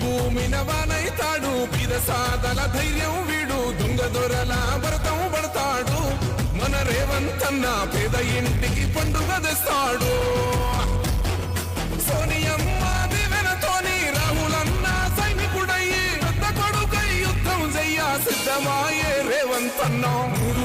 భూమిన వానైతాడు పిదసాదల ధైర్యం వీడు. దొంగ దొరల భరతం పడతాడు. మన రేవంతన్న పేద ఇంటికి పండుగ తెస్తాడు. సోనియమ్మ దివెనతోని రాహులన్న సైనికుడయ్యి పెద్ద కొడుకై యుద్ధం చెయ్య సిద్ధమాయే రేవంతన్న. మూడు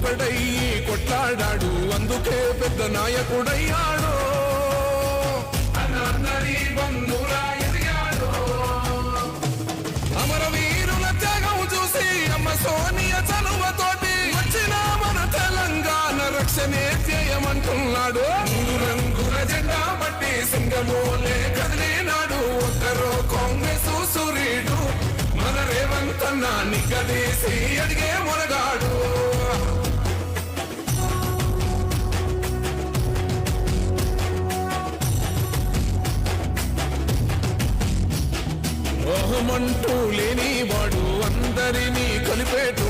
ఒక్కడయ్యి కొట్లాడాడు. అందుకే పెద్ద నాయకుడయ్యాడు. అమరవీరుల త్యాగం చూసి అమ్మ సోనియ చలువతోటి వచ్చిన మన తెలంగాణ రక్షణే చేయమంటున్నాడు రంగుల జెండా బట్టి సింగమోలే కదిలినాడు. ఒక్కరో కాంగ్రెస్ సూర్యుడు మన రేవంతన్న నిగ్గదీసి అడిగే ఓహమంటూ లేని వాడు అందరినీ కలిపేటు